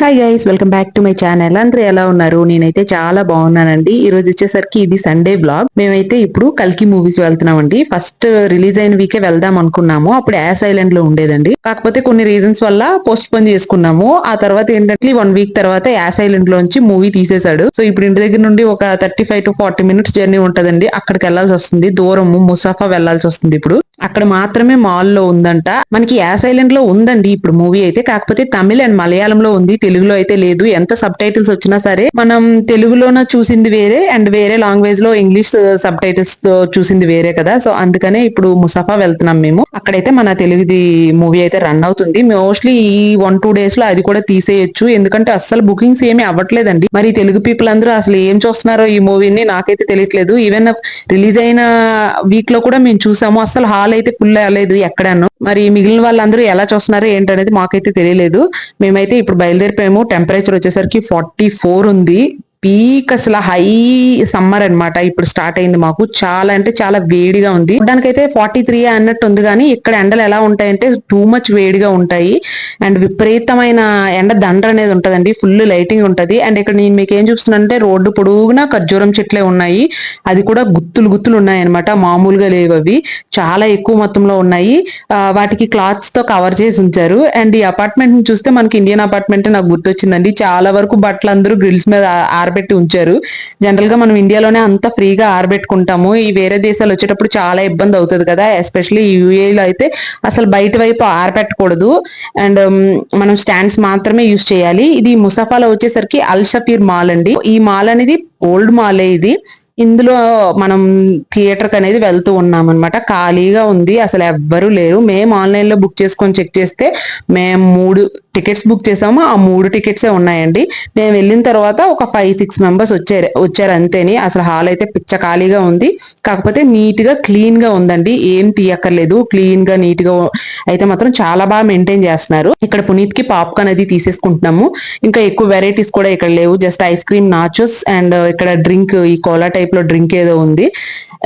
Hi guys welcome back to my channel అందరూ ఎలా ఉన్నారు? నేనైతే చాలా బాగున్నానండి. ఈ రోజు వచ్చేసరికి ఇది సండే బ్లాగ్ మేమైతే ఇప్పుడు కల్కి మూవీకి వెళ్తున్నామండి. ఫస్ట్ రిలీజ్ అయిన వీకే వెళ్దాం అనుకున్నాము. అప్పుడు యాస్ ఐలాండ్లో ఉండేదండి. కాకపోతే కొన్ని రీజన్స్ వల్ల పోస్ట్ పోన్ చేసుకున్నాము. ఆ తర్వాత ఏంటంటే వన్ వీక్ తర్వాత యాస్ ఐలాండ్ లోంచి మూవీ తీసేశాడు. సో ఇప్పుడు ఇంటి దగ్గర నుండి ఒక thirty five to forty minutes journey ఉంటదండి. అక్కడికి వెళ్ళాల్సి వస్తుంది. దూరము ముసాఫా వెళ్ళాల్సి వస్తుంది ఇప్పుడు. అక్కడ మాత్రమే మాల్లో ఉందంట. మనకి యాస్ ఐలాండ్లో ఉందండి ఇప్పుడు మూవీ అయితే. కాకపోతే తమిళ్ అండ్ మలయాళంలో ఉంది. తెలుగులో అయితే లేదు. ఎంత సబ్ టైటిల్స్ వచ్చినా సరే. మనం తెలుగులోన చూసింది వేరే అండ్ వేరే లాంగ్వేజ్లో ఇంగ్లీష్ సబ్ టైటిల్స్తో చూసింది వేరే కదా. సో అందుకనే ఇప్పుడు ముసఫా వెళ్తున్నాం మేము. అక్కడైతే మన తెలుగుది మూవీ అయితే రన్ అవుతుంది. మోస్ట్లీ ఈ వన్ టూ డేస్లో అది కూడా తీసేయొచ్చు. ఎందుకంటే అస్సలు బుకింగ్స్ ఏమి అవ్వట్లేదండి. మరి తెలుగు పీపుల్ అందరూ అసలు ఏం చూస్తున్నారో ఈ మూవీని నాకైతే తెలియట్లేదు. ఈవెన్ రిలీజ్ అయిన వీక్లో కూడా మేము చూసాము. అసలు హాల్ అయితే ఫుల్ అవ్వలేదు ఎక్కడాను. మరి మిగిలిన వాళ్ళందరూ ఎలా చూస్తున్నారు ఏంటనేది మాకైతే తెలియలేదు. మేమైతే ఇప్పుడు బయలుదేరిపోయాము. టెంపరేచర్ వచ్చేసరికి ఫార్టీ ఫోర్ ఉంది. పీక్ అసలు హై సమ్మర్ అనమాట ఇప్పుడు స్టార్ట్ అయింది మాకు. చాలా అంటే చాలా వేడిగా ఉంది. దానికైతే ఫార్టీ త్రీ అన్నట్టు ఉంది కానీ ఇక్కడ ఎండలు ఎలా ఉంటాయంటే టూ మచ్ వేడిగా ఉంటాయి. అండ్ విపరీతమైన ఎండ దండ అనేది ఉంటదండి. ఫుల్ లైటింగ్ ఉంటది. అండ్ ఇక్కడ నేను మీకు ఏం చూస్తున్నానంటే రోడ్డు పొడుగునా ఖర్జూరం చెట్లే ఉన్నాయి. అది కూడా గుత్తులు గుత్తులు ఉన్నాయి అనమాట మామూలుగా లేవు అవి. చాలా ఎక్కువ మొత్తంలో ఉన్నాయి. వాటికి క్లాత్స్తో కవర్ చేసి ఉంచారు. అండ్ ఈ అపార్ట్మెంట్ని చూస్తే మనకి ఇండియన్ అపార్ట్మెంట్ నాకు గుర్తొచ్చిందండి. చాలా వరకు బట్టలు అందరూ గ్రిల్స్ మీద ఆరబెట్టి ఉంచారు. జనరల్గా మనం ఇండియాలోనే అంత ఫ్రీగా ఆరబెట్టుకుంటాము. ఈ వేరే దేశాలు వచ్చేటప్పుడు చాలా ఇబ్బంది అవుతుంది కదా. ఎస్పెషల్లీ యూఏలో అయితే అసలు బయట వైపు ఆరబెట్టకూడదు. అండ్ um, మనం స్టాండ్స్ మాత్రమే యూజ్ చేయాలి. ఇది ముసఫాలో వచ్చేసరికి అల్ షఫీర్ మాల్ అండి. ఈ మాల్ అనేది ఓల్డ్ మాలే ఇది. ఇందులో మనం థియేటర్ అనేది వెళ్తూ ఉన్నాం అనమాట ఖాళీగా ఉంది. అసలు ఎవ్వరూ లేరు. మేము ఆన్లైన్లో బుక్ చేసుకొని చెక్ చేస్తే మేము మూడు టికెట్స్ బుక్ చేసాము ఆ మూడు టికెట్సే ఉన్నాయండి. మేము వెళ్ళిన తర్వాత ఒక ఫైవ్ సిక్స్ మెంబర్స్ వచ్చారు వచ్చారు అంతేని. అసలు హాల్ అయితే పిచ్చ ఖాళీగా ఉంది. కాకపోతే నీట్గా క్లీన్గా క్లీన్గా ఉందండి. ఏం తీయక్కర్లేదు. క్లీన్గా నీట్గా అయితే మాత్రం చాలా బాగా మెయింటైన్ చేస్తున్నారు. ఇక్కడ పునీత్కి పాప్కార్న్ అది తీసేసుకుంటున్నాము. ఇంకా ఎక్కువ వెరైటీస్ కూడా ఇక్కడ లేవు. Just ice cream nachos and ఇక్కడ డ్రింక్ ఈ కోలా టైప్లో డ్రింక్ ఏదో ఉంది.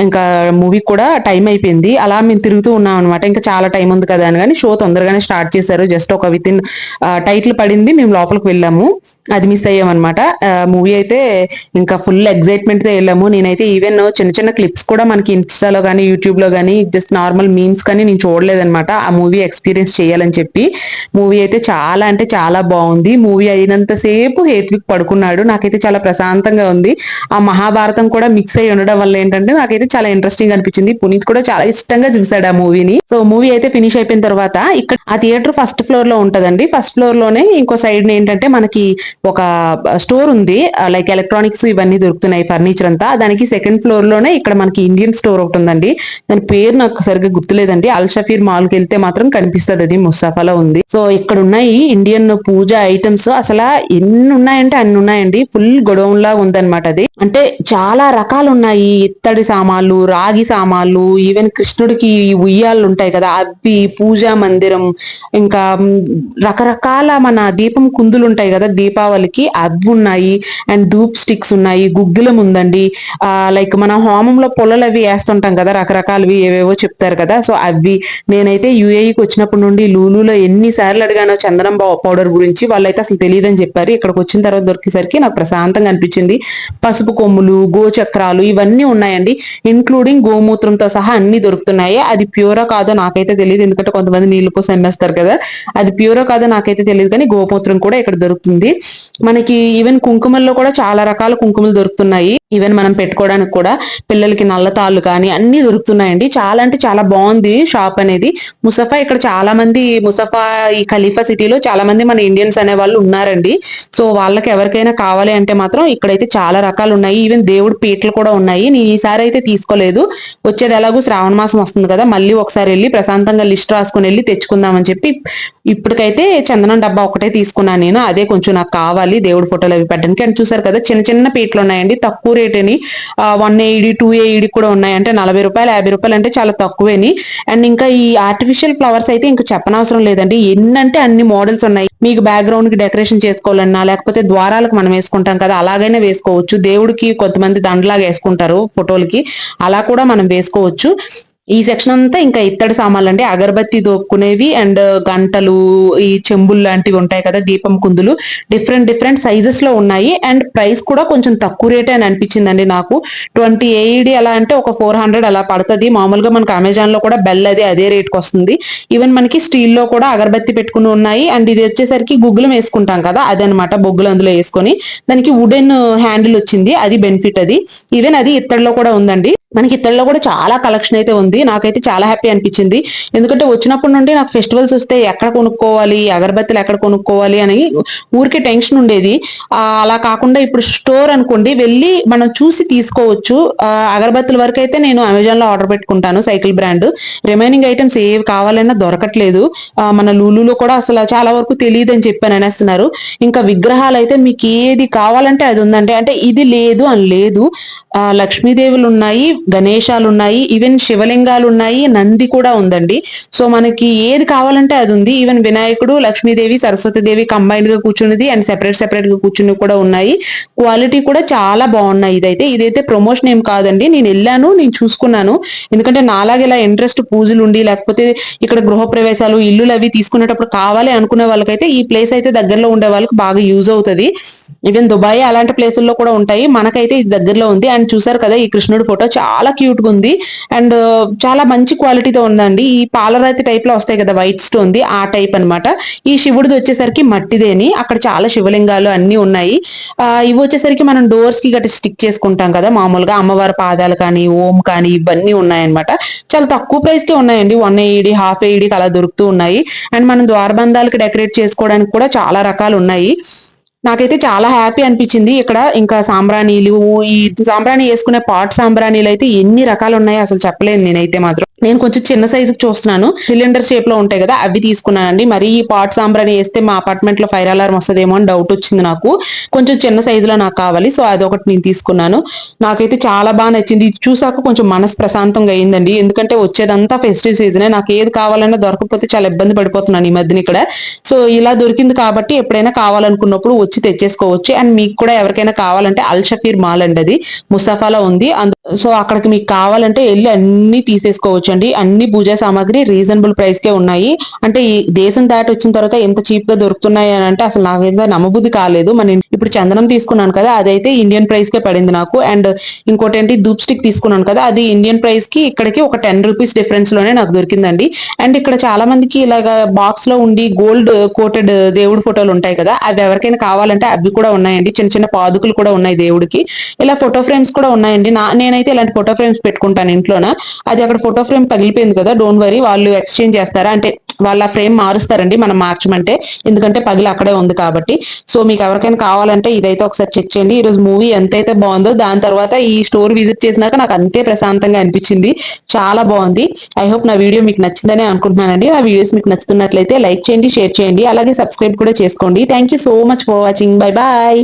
ఇంకా మూవీ కూడా టైం అయిపోయింది. అలా మేము తిరుగుతూ ఉన్నాం అనమాట ఇంకా చాలా టైం ఉంది కదా అని కానీ షో తొందరగానే స్టార్ట్ చేశారు. జస్ట్ ఒక విత్ ఇన్ టైటిల్ పడింది మేము లోపలికి వెళ్ళాము. అది మిస్ అయ్యామన్నమాట. మూవీ అయితే ఇంకా ఫుల్ ఎగ్జైట్మెంట్తో వెళ్ళాము. నేనైతే ఈవెన్ చిన్న చిన్న క్లిప్స్ కూడా మనకి ఇన్స్టాలో కానీ యూట్యూబ్లో కానీ జస్ట్ నార్మల్ మీమ్స్ కానీ నేను చూడలేదనమాట ఆ మూవీ ఎక్స్పీరియన్స్ చేయాలని చెప్పి. మూవీ అయితే చాలా అంటే చాలా బాగుంది. మూవీ అయినంతసేపు హేత్విక్ పడుకున్నాడు. నాకైతే చాలా ప్రశాంతంగా ఉంది. ఆ మహాభారతం కూడా మిక్స్ అయ్యి ఉండడం వల్ల ఏంటంటే నాకైతే చాలా ఇంట్రెస్టింగ్ అనిపించింది. పునీత్ కూడా చాలా ఇష్టంగా చూశాడు ఆ మూవీని సో మూవీ అయితే ఫినిష్ అయిపోయిన తర్వాత ఇక్కడ ఆ థియేటర్ ఫస్ట్ ఫ్లోర్లో ఉంటదండి. ఫస్ట్ ఫ్లోర్లోనే ఇంకో సైడ్ ఏంటంటే మనకి ఒక స్టోర్ ఉంది. లైక్ ఎలక్ట్రానిక్స్ ఇవన్నీ దొరుకుతున్నాయి ఫర్నిచర్ అంతా. దానికి సెకండ్ ఫ్లోర్లోనే ఇక్కడ మనకి ఇండియన్ స్టోర్ ఒకటి ఉందండి. దాని పేరు నాకు సరిగ్గా గుర్తులేదండి. అల్ షఫీర్ మాల్కి వెళ్తే మాత్రం కనిపిస్తుంది అది ముస్తాఫాలో ఉంది. సో ఇక్కడ ఉన్నాయి ఇండియన్ పూజ ఐటమ్స్ అసలు ఎన్ని ఉన్నాయంటే అన్ని ఉన్నాయండి. ఫుల్ గొడౌన్ లాగా ఉందన్నమాట అది. అంటే చాలా రకాలు ఉన్నాయి. ఇత్తడి సామాన్లు రాగి సామాన్లు ఈవెన్ కృష్ణుడికి ఉయ్యాలు ఉంటాయి కదా. అవి పూజా మందిరం ఇంకా రకరకాల మన దీపం కుందులు ఉంటాయి కదా దీపావళికి అవి ఉన్నాయి. అండ్ ధూప్ స్టిక్స్ ఉన్నాయి గుగ్గిలం ఉందండి. లైక్ మన హోమంలో పొలలు అవి వేస్తుంటాం కదా రకరకాలవి ఏవేవో చెప్తారు కదా సో అవి. నేనైతే యూఏఈకి వచ్చినప్పటి నుండి లూలులో ఎన్నిసార్లు అడిగానో చందనం పౌడర్ గురించి వాళ్ళైతే అసలు తెలియదని చెప్పారు. ఇక్కడికి వచ్చిన తర్వాత దొరికేసరికి నాకు ప్రశాంతంగా అనిపించింది. పసుపు కొమ్ములు గోచక్రాలు ఇవన్నీ ఉన్నాయండి. ఇంక్లూడింగ్ గోమూత్రంతో సహా అన్ని దొరుకుతున్నాయి. అది ప్యూరా కాదో నాకైతే తెలియదు ఎందుకంటే కొంతమంది నీళ్ళు పోసి అమ్మేస్తారు కదా. అది ప్యూరో కాదో నాకు నాకైతే తెలియదు కానీ గోమూత్రం కూడా ఇక్కడ దొరుకుతుంది. మనకి ఈవెన్ కుంకుమల్లో కూడా చాలా రకాల కుంకుమలు దొరుకుతున్నాయి. ఈవెన్ మనం పెట్టుకోవడానికి కూడా పిల్లలకి నల్ల తాళ్ళు కానీ అన్ని దొరుకుతున్నాయండి. చాలా అంటే చాలా బాగుంది షాప్ అనేది. ముసఫా ఇక్కడ చాలా మంది ముసఫా ఈ ఖలీఫా సిటీలో చాలా మంది మన ఇండియన్స్ అనే వాళ్ళు ఉన్నారండి. సో వాళ్ళకి ఎవరికైనా కావాలి అంటే మాత్రం ఇక్కడైతే చాలా రకాలు ఉన్నాయి. ఈవెన్ దేవుడి పీటలు కూడా ఉన్నాయి. నేను ఈసారి అయితే తీసుకోలేదు. వచ్చేది ఎలాగో శ్రావణ మాసం వస్తుంది కదా మళ్ళీ ఒకసారి వెళ్ళి ప్రశాంతంగా లిస్ట్ రాసుకుని వెళ్ళి తెచ్చుకుందామని చెప్పి ఇప్పటికైతే చందనం డబ్బా ఒకటే తీసుకున్నాను నేను అదే కొంచెం నాకు కావాలి దేవుడి ఫోటోలు అవి పెట్టడానికి. అండ్ చూసారు కదా చిన్న చిన్న పీటలు ఉన్నాయండి. తక్కువ రేట్ అని వన్ ఎయిడీ టూ ఎయిడీ కూడా ఉన్నాయి అంటే నలభై రూపాయలు యాభై రూపాయలు అంటే చాలా తక్కువేని. అండ్ ఇంకా ఈ ఆర్టిఫిషియల్ ఫ్లవర్స్ అయితే ఇంకా చెప్పనవసరం లేదండి. ఎన్నంటే అన్ని మోడల్స్ ఉన్నాయి. మీకు బ్యాక్గ్రౌండ్కి డెకరేషన్ చేసుకోవాలన్నా లేకపోతే ద్వారాలకు మనం వేసుకుంటాం కదా అలాగైనా వేసుకోవచ్చు. దేవుడికి కొంతమంది దండలాగా వేసుకుంటారు ఫోటోలకి. అలా కూడా మనం వేసుకోవచ్చు. ఈ సెక్షన్ అంతా ఇంకా ఇత్తడి సామాన్లు అండి. అగరబత్తి దోక్కునేవి అండ్ గంటలు ఈ చెంబులు లాంటివి ఉంటాయి కదా దీపం కుందులు. డిఫరెంట్ డిఫరెంట్ సైజెస్లో ఉన్నాయి. అండ్ ప్రైస్ కూడా కొంచెం తక్కువ రేటే అని అనిపించిందండి నాకు. ట్వంటీ ఎయిడి అలా అంటే ఒక ఫోర్ హండ్రెడ్ అలా పడుతుంది. మామూలుగా మనకి అమెజాన్లో కూడా బెల్ అది అదే రేట్కి వస్తుంది. ఈవెన్ మనకి స్టీల్లో కూడా అగరబత్తి పెట్టుకుని ఉన్నాయి. అండ్ ఇది వచ్చేసరికి గుగ్గులం వేసుకుంటాం కదా అదనమాట బొగ్గులు అందులో వేసుకొని. దానికి వుడెన్ హ్యాండిల్ వచ్చింది. అది బెనిఫిట్ అది. ఈవెన్ అది ఇత్తడిలో కూడా ఉందండి. మనకి ఇత్తడిలో కూడా చాలా కలెక్షన్ అయితే ఉంది. నాకైతే చాలా హ్యాపీ అనిపించింది. ఎందుకంటే వచ్చినప్పటి నుండి నాకు ఫెస్టివల్స్ వస్తే ఎక్కడ కొనుక్కోవాలి అగరబత్తులు ఎక్కడ కొనుక్కోవాలి అని ఊరికే టెన్షన్ ఉండేది. అలా కాకుండా ఇప్పుడు స్టోర్ అనుకోండి వెళ్ళి మనం చూసి తీసుకోవచ్చు. అగరబత్తుల వరకు అయితే నేను అమెజాన్లో ఆర్డర్ పెట్టుకుంటాను సైకిల్ బ్రాండ్. రిమైనింగ్ ఐటమ్స్ ఏవి కావాలన్నా దొరకట్లేదు. మన లూలులో కూడా అసలు చాలా వరకు తెలియదు అని చెప్పాను అనేస్తున్నారు. ఇంకా విగ్రహాలు అయితే మీకు ఏది కావాలంటే అది ఉందంటే అంటే ఇది లేదు అని లేదు. లక్ష్మీదేవులు ఉన్నాయి గణేశాలు ఉన్నాయి. ఈవెన్ శివలింగాలు ఉన్నాయి నంది కూడా ఉందండి. సో మనకి ఏది కావాలంటే అది ఉంది. ఈవెన్ వినాయకుడు లక్ష్మీదేవి సరస్వతిదేవి కంబైన్డ్గా కూర్చున్నది అండ్ సెపరేట్ సెపరేట్గా కూర్చుని కూడా ఉన్నాయి. క్వాలిటీ కూడా చాలా బాగున్నాయి ఇదైతే. ఇదైతే ప్రమోషన్ ఏం కాదండి. నేను వెళ్ళాను నేను చూసుకున్నాను. ఎందుకంటే నాలాగే ఇలా ఇంట్రెస్ట్ పూజలు ఉండి లేకపోతే ఇక్కడ గృహప్రవేశాలు ఇల్లులు అవి తీసుకునేటప్పుడు కావాలి అనుకునే వాళ్ళకైతే ఈ ప్లేస్ అయితే దగ్గరలో ఉండే వాళ్ళకి బాగా యూజ్ అవుతుంది. ఈవెన్ దుబాయ్ అలాంటి ప్లేసుల్లో కూడా ఉంటాయి. మనకైతే ఇది దగ్గరలో ఉంది. అండ్ చూసారు కదా ఈ కృష్ణుడి ఫోటో చాలా క్యూట్గా ఉంది. అండ్ చాలా మంచి క్వాలిటీతో ఉందండి. ఈ పాలరాతి టైప్లో వస్తాయి కదా వైట్ స్టోన్ ది ఆ టైప్ అనమాట ఈ శివుడిది వచ్చేసరికి మట్టిదేని. అక్కడ చాలా శివలింగాలు అన్ని ఉన్నాయి. ఇవి వచ్చేసరికి మనం డోర్స్కి గట్టి స్టిక్ చేసుకుంటాం కదా మామూలుగా అమ్మవారి పాదాలు కానీ ఓం కానీ ఇవన్నీ ఉన్నాయన్నమాట. చాలా తక్కువ ప్రైస్కి ఉన్నాయండి. వన్ ఎయిడీ హాఫ్ ఎయిడీకి అలా దొరుకుతూ ఉన్నాయి. అండ్ మనం ద్వారబంధాలకి డెకరేట్ చేసుకోవడానికి కూడా చాలా రకాలు ఉన్నాయి. నాకైతే చాలా హ్యాపీ అనిపించింది. ఇక్కడ ఇంకా సాంబ్రాణీలు ఈ సాంబ్రాణి వేసుకునే పాట్ సాంబ్రాణీలు అయితే ఎన్ని రకాలు ఉన్నాయో అసలు చెప్పలేను నేనైతే మాత్రం. నేను కొంచెం చిన్న సైజుకి చూస్తున్నాను. సిలిండర్ షేప్లో ఉంటాయి కదా అవి తీసుకున్నానండి. మరి ఈ పాట్ సాంబ్రాణి వేస్తే మా అపార్ట్మెంట్లో ఫైర్ అలారం వస్తుందేమో అని డౌట్ వచ్చింది నాకు. కొంచెం చిన్న సైజులో నాకు కావాలి సో అదొకటి నేను తీసుకున్నాను. నాకైతే చాలా బాగా నచ్చింది. ఇది చూసాక కొంచెం మనసు ప్రశాంతంగా అయిందండి. ఎందుకంటే వచ్చేదంతా ఫెస్టివ్ సీజనే నాకు ఏది కావాలన్నా దొరకకపోతే చాలా ఇబ్బంది పడిపోతున్నాను ఈ మధ్యన ఇక్కడ. సో ఇలా దొరికింది కాబట్టి ఎప్పుడైనా కావాలనుకున్నప్పుడు వచ్చి తెచ్చేసుకోవచ్చు. అండ్ మీకు కూడా ఎవరికైనా కావాలంటే అల్ షఫీర్ మాల్ అండి అది. ముస్తఫాలో ఉంది. సో అక్కడికి మీకు కావాలంటే వెళ్ళి అన్ని తీసేసుకోవచ్చు అండి అన్ని పూజా సామాగ్రి రీజనబుల్ ప్రైస్ కే ఉన్నాయి. అంటే ఈ దేశం దాటి వచ్చిన తర్వాత ఎంత చీప్గా దొరుకుతున్నాయి అని అంటే అసలు నాకు ఏదో నమ్మబుద్ధి కాలేదు. మన ఇప్పుడు చందనం తీసుకున్నాను కదా అదైతే ఇండియన్ ప్రైస్ కే పడింది నాకు. అండ్ ఇంకోటి ఏంటి దూప్ స్టిక్ తీసుకున్నాను కదా అది ఇండియన్ ప్రైస్కి ఇక్కడికి ఒక టెన్ రూపీస్ డిఫరెన్స్లోనే నాకు దొరికిందండి. అండ్ ఇక్కడ చాలా మందికి ఇలాగా బాక్స్లో ఉండి గోల్డ్ కోటెడ్ దేవుడు ఫోటోలు ఉంటాయి కదా అవి ఎవరికైనా కావాలంటే అవి కూడా ఉన్నాయండి. చిన్న చిన్న పాదుకులు కూడా ఉన్నాయి దేవుడికి. ఇలా ఫోటో ఫ్రేమ్స్ కూడా ఉన్నాయండి. నా నేనైతే ఇలాంటి ఫోటో ఫ్రేమ్స్ పెట్టుకుంటాను ఇంట్లోన. అది అక్కడ ఫోటో ఫ్రేమ్ పగిలిపోయింది కదా డోంట్ వరీ వాళ్ళు ఎక్స్చేంజ్ చేస్తారా? అంటే వాళ్ళ ఫ్రేమ్ మారుస్తారండి మనం మార్చమంటే. ఎందుకంటే పగిలి అక్కడే ఉంది కాబట్టి. సో మీకు ఎవరికైనా కావాలంటే ఇదైతే ఒకసారి చెక్ చేయండి. ఈ రోజు మూవీ ఎంతైతే బాగుందో దాని తర్వాత ఈ స్టోర్ విజిట్ చేసినాక నాకు అంతే ప్రశాంతంగా అనిపించింది. చాలా బాగుంది. ఐ హోప్ నా వీడియో మీకు నచ్చిందని అనుకుంటున్నానండి. ఆ వీడియోస్ మీకు నచ్చుతున్నట్లయితే లైక్ చేయండి షేర్ చేయండి. అలాగే సబ్స్క్రైబ్ కూడా చేసుకోండి. Thank you so much for watching bye bye